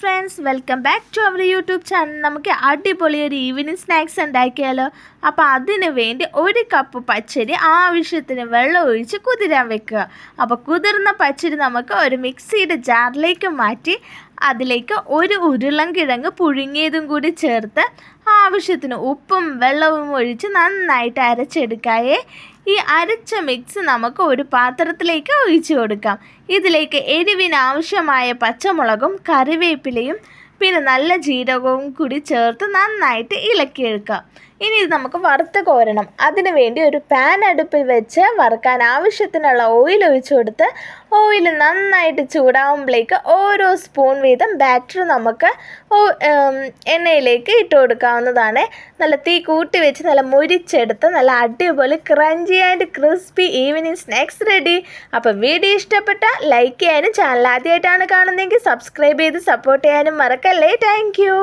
Friends welcome back to our YouTube channel നമുക്ക് അടിപൊളി ഒരു ഈവനിങ് സ്നാക്സ് ഉണ്ടാക്കിയാലോ? അപ്പോൾ അതിന് വേണ്ടി ഒരു കപ്പ് പച്ചരി ആവശ്യത്തിന് വെള്ളം ഒഴിച്ച് കുതിരാൻ വെക്കുക. അപ്പോൾ കുതിർന്ന പച്ചരി നമുക്ക് ഒരു മിക്സിയുടെ ജാറിലേക്ക് മാറ്റി അതിലേക്ക് ഒരു ഉരുളൻകിഴങ്ങ് പുഴുങ്ങിയതും കൂടി ചേർത്ത് ആവശ്യത്തിന് ഉപ്പും വെള്ളവും ഒഴിച്ച് നന്നായിട്ട് അരച്ചെടുക്കായേ. ഈ അരച്ച മിക്സ് നമുക്ക് ഒരു പാത്രത്തിലേക്ക് ഒഴിച്ചു കൊടുക്കാം. ഇതിലേക്ക് എരിവിനാവശ്യമായ പച്ചമുളകും കറിവേപ്പിലയും പിന്നെ നല്ല ജീരകവും കൂടി ചേർത്ത് നന്നായിട്ട് ഇളക്കിയെടുക്കുക ഇനി ഇത് നമുക്ക് വറുത്ത് കോരണം. അതിന് വേണ്ടി ഒരു പാൻ അടുപ്പിൽ വെച്ച് വറുക്കാൻ ആവശ്യത്തിനുള്ള ഓയിൽ ഒഴിച്ചു കൊടുത്ത് ഓയിൽ നന്നായിട്ട് ചൂടാവുമ്പോഴേക്ക് ഓരോ സ്പൂൺ വീതം ബാറ്റർ നമുക്ക് എണ്ണയിലേക്ക് ഇട്ട് കൊടുക്കാവുന്നതാണ്. നല്ല തീ കൂട്ടി വെച്ച് നല്ല മുരിച്ചെടുത്ത് നല്ല അടിപൊളി crunchy and crispy evening snacks ready അപ്പോൾ വീഡിയോ ഇഷ്ടപ്പെട്ട ലൈക്ക് ചെയ്യാനും ചാനൽ ആദ്യമായിട്ടാണ് കാണുന്നതെങ്കിൽ സബ്സ്ക്രൈബ് ചെയ്ത് സപ്പോർട്ട് ചെയ്യാനും ಲೇಟ್ ಥ್ಯಾಂಕ್ ಯು